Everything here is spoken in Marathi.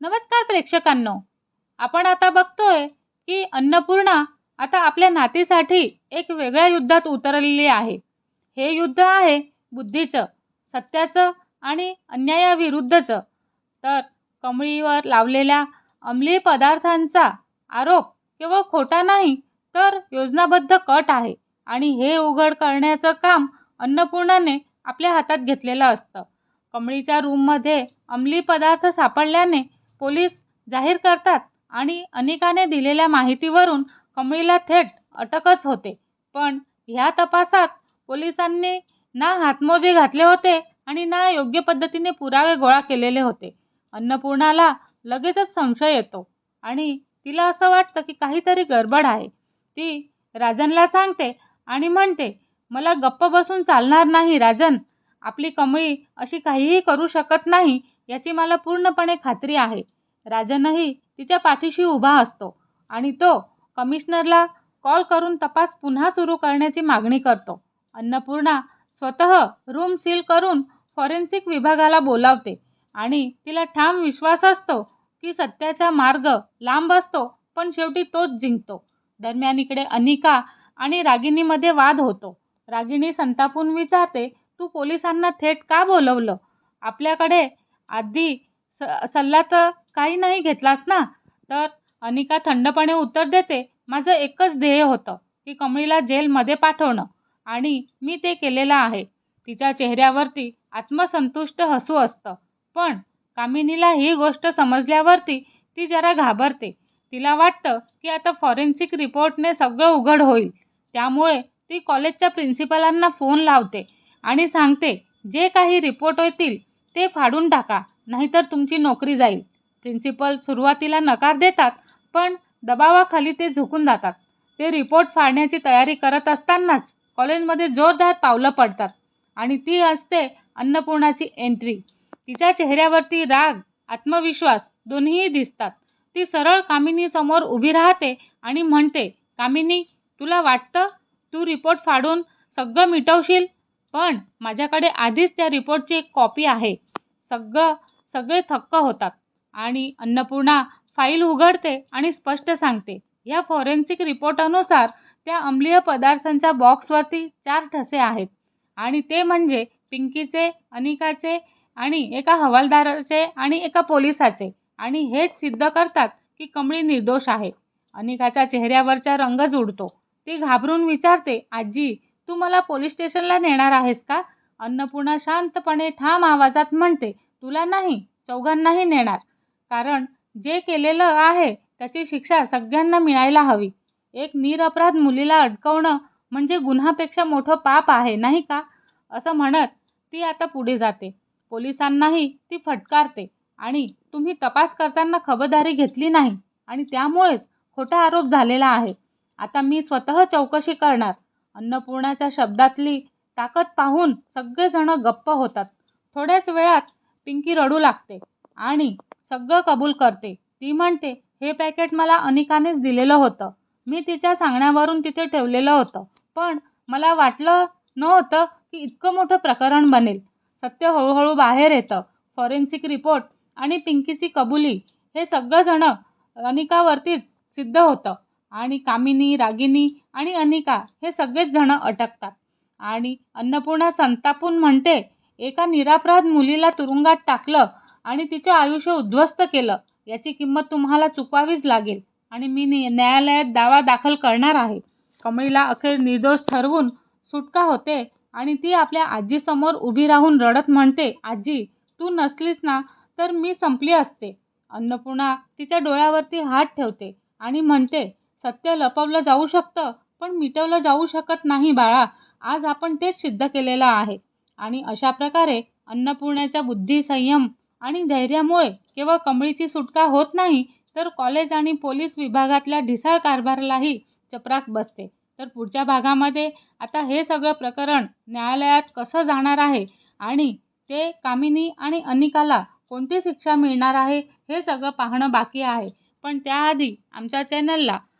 नमस्कार प्रेक्षकांनो. आपण आता बघतोय की अन्नपूर्णा आता आपल्या नातीसाठी एक वेगळ्या युद्धात उतरलेली आहे. हे युद्ध आहे बुद्धीचं सत्याचं आणि अन्यायाविरुद्धचं. तर कमळीवर लावलेल्या अंमली पदार्थांचा आरोप केवळ खोटा नाही तर योजनाबद्ध कट आहे आणि हे उघड करण्याचं काम अन्नपूर्णाने आपल्या हातात घेतलेलं असतं. कमळीच्या रूममध्ये अंमली पदार्थ सापडल्याने पोलीस जाहीर करतात आणि अनिकाने दिलेल्या माहितीवरून कमळीला थेट अटकच होते. पण ह्या तपासात पोलिसांनी ना हातमोजे घातले होते आणि ना योग्य पद्धतीने पुरावे गोळा केलेले होते. अन्नपूर्णाला लगेचच संशय येतो आणि तिला असं वाटतं की काहीतरी गडबड आहे. ती राजनला सांगते आणि म्हणते मला गप्प बसून चालणार नाही राजन. आपली कमळी अशी काहीही करू शकत नाही याची मला पूर्णपणे खात्री आहे. राजनही तिच्या पाठीशी उभा असतो आणि तो कमिशनरला कॉल करून तपास पुन्हा सुरू करण्याची मागणी करतो. अन्नपूर्णा स्वतः रूम सील करून फॉरेन्सिक विभागाला बोलावते आणि तिला ठाम विश्वास असतो की सत्याचा मार्ग लांब असतो पण शेवटी तोच जिंकतो. दरम्यान इकडे अनिका आणि रागिणीमध्ये वाद होतो. रागिणी संतापून विचारते तू पोलिसांना थेट का बोलवलं? आपल्याकडे आधी स सल्ला तर काही नाही घेतलास ना? तर अनिका थंडपणे उत्तर देते माझं एकच ध्येय होतं की कमळीला जेलमध्ये पाठवणं. आणि मी ते केलेलं आहे. तिच्या चेहऱ्यावरती आत्मसंतुष्ट हसू असतं. पण कामिनीला ही गोष्ट समजल्यावरती ती जरा घाबरते. तिला वाटतं की आता फॉरेन्सिक रिपोर्टने सगळं उघड होईल. त्यामुळे ती कॉलेजच्या प्रिन्सिपलांना फोन लावते आणि सांगते जे काही रिपोर्ट होतील ते फाडून टाका नाहीतर तुमची नोकरी जाईल. प्रिन्सिपल सुरुवातीला नकार देतात पण दबावाखाली ते झुकून जातात. ते रिपोर्ट फाडण्याची तयारी करत असतानाच कॉलेजमध्ये जोरदार पावलं पडतात आणि ती असते अन्नपूर्णाची एंट्री तिच्या चेहऱ्यावरती राग आत्मविश्वास दोन्हीही दिसतात. ती सरळ कामिनीसमोर उभी राहते आणि म्हणते कामिनी तुला वाटतं तू रिपोर्ट फाडून सगळं मिटवशील? पण माझ्याकडे आधीच त्या रिपोर्टची एक कॉपी आहे. सगळं सगळे थक्क होतात. आणि अन्नपूर्णा फाईल उघडते आणि स्पष्ट सांगते. या फॉरेन्सिक रिपोर्टानुसार त्या अम्लीय पदार्थांच्या बॉक्सवरती चार ठसे आहेत. आणि ते म्हणजे पिंकीचे अनिकाचे आणि एका हवालदाराचे आणि एका पोलिसाचे. आणि हेच सिद्ध करतात की कमळी निर्दोष आहे. अनिकाच्या चेहऱ्यावरचा रंगच उडतो. ती घाबरून विचारते आजी तू मला पोलीस स्टेशनला नेणार आहेस का? अन्नपूर्णा शांतपणे ठाम आवाजात म्हणते तुला नाही चौघांनाही नेणार. कारण जे केलेलं आहे त्याची शिक्षा सगळ्यांना मिळायला हवी. एक निरपराध मुलीला अडकवणं म्हणजे गुन्हापेक्षा मोठं पाप आहे नाही का? असं म्हणत ती आता पुढे जाते. पोलिसांनाही ती फटकारते आणि तुम्ही तपास करताना खबरदारी घेतली नाही आणि त्यामुळेच खोटा आरोप झालेला आहे. आता मी स्वतः चौकशी करणार. अन्नपूर्णाच्या शब्दातली ताकद पाहून सगळेजण गप्प होतात. थोड्याच वेळात पिंकी रडू लागते आणि सगळं कबूल करते. ती म्हणते हे पॅकेट मला अनिकानेच दिलेलं होतं. मी तिच्या सांगण्यावरून तिथे ठेवलेलं होतं. पण मला वाटलं नव्हतं की इतकं मोठं प्रकरण बनेल. सत्य हळूहळू बाहेर येतं. फॉरेन्सिक रिपोर्ट आणि पिंकीची कबुली हे सगळंजण अनिकावरतीच सिद्ध होतं. आणि कामिनी रागिनी आणि अनिका हे सगळेच जण अटकतात. आणि अन्नपूर्णा संतापून म्हणते एका निरापराध मुलीला तुरुंगात टाकलं आणि तिचे आयुष्य उद्ध्वस्त केलं. याची किंमत तुम्हाला चुकवावीच लागेल आणि मी न्यायालयात दावा दाखल करणार आहे. कमळीला अखेर निर्दोष ठरवून सुटका होते आणि ती आपल्या आजीसमोर उभी राहून रडत म्हणते आजी तू नसलीस ना तर मी संपली असते. अन्नपूर्णा तिच्या डोळ्यावरती हात ठेवते आणि म्हणते सत्य लपवलं जाऊ शकतं पण मिटवलं जाऊ शकत नाही बाळा. आज आपण तेच सिद्ध केलेलं आहे. आणि अशा प्रकारे अन्नपूर्णेच्या बुद्धी संयम आणि धैर्यामुळे केवळ कमळीची सुटका होत नाही तर कॉलेज आणि पोलीस विभागातल्या ढिसाळ कारभारालाही चपराक बसते. तर पुढच्या भागामध्ये आता हे सगळं प्रकरण न्यायालयात कसं जाणार आहे आणि ते कामिनी आणि अनिकाला कोणती शिक्षा मिळणार आहे हे सगळं पाहणं बाकी आहे. पण त्याआधी आमच्या चॅनलला